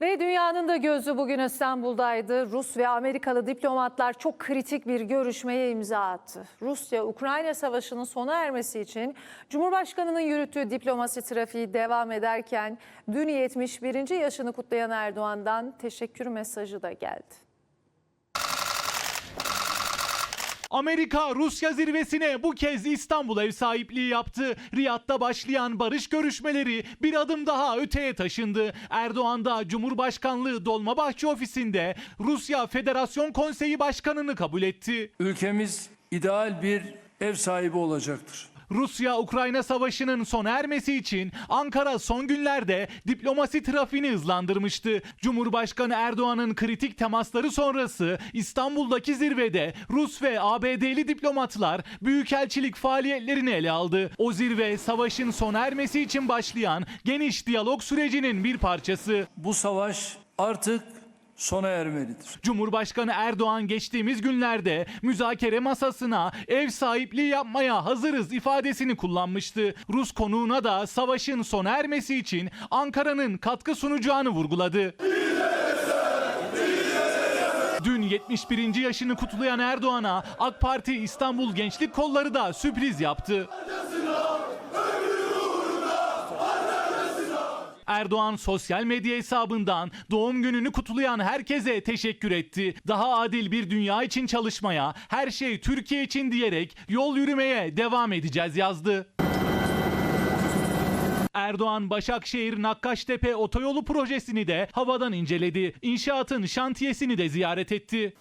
Ve dünyanın da gözü bugün İstanbul'daydı. Rus ve Amerikalı diplomatlar çok kritik bir görüşmeye imza attı. Rusya-Ukrayna savaşının sona ermesi için Cumhurbaşkanı'nın yürüttüğü diplomasi trafiği devam ederken dün 71. yaşını kutlayan Erdoğan'dan teşekkür mesajı da geldi. Amerika Rusya zirvesine bu kez İstanbul ev sahipliği yaptı. Riyad'da başlayan barış görüşmeleri bir adım daha öteye taşındı. Erdoğan da Cumhurbaşkanlığı Dolmabahçe ofisinde Rusya Federasyon Konseyi Başkanı'nı kabul etti. Ülkemiz ideal bir ev sahibi olacaktır. Rusya-Ukrayna savaşının sona ermesi için Ankara son günlerde diplomasi trafiğini hızlandırmıştı. Cumhurbaşkanı Erdoğan'ın kritik temasları sonrası İstanbul'daki zirvede Rus ve ABD'li diplomatlar büyükelçilik faaliyetlerini ele aldı. O zirve savaşın sona ermesi için başlayan geniş diyalog sürecinin bir parçası. Bu savaş artık sona ermelidir. Cumhurbaşkanı Erdoğan geçtiğimiz günlerde müzakere masasına ev sahipliği yapmaya hazırız ifadesini kullanmıştı. Rus konuğuna da savaşın sona ermesi için Ankara'nın katkı sunacağını vurguladı. Dün 71. yaşını kutlayan Erdoğan'a AK Parti İstanbul Gençlik Kolları da sürpriz yaptı. Erdoğan sosyal medya hesabından doğum gününü kutlayan herkese teşekkür etti. Daha adil bir dünya için çalışmaya, her şey Türkiye için diyerek yol yürümeye devam edeceğiz yazdı. Erdoğan Başakşehir Nakkaştepe otoyolu projesini de havadan inceledi. İnşaatın şantiyesini de ziyaret etti.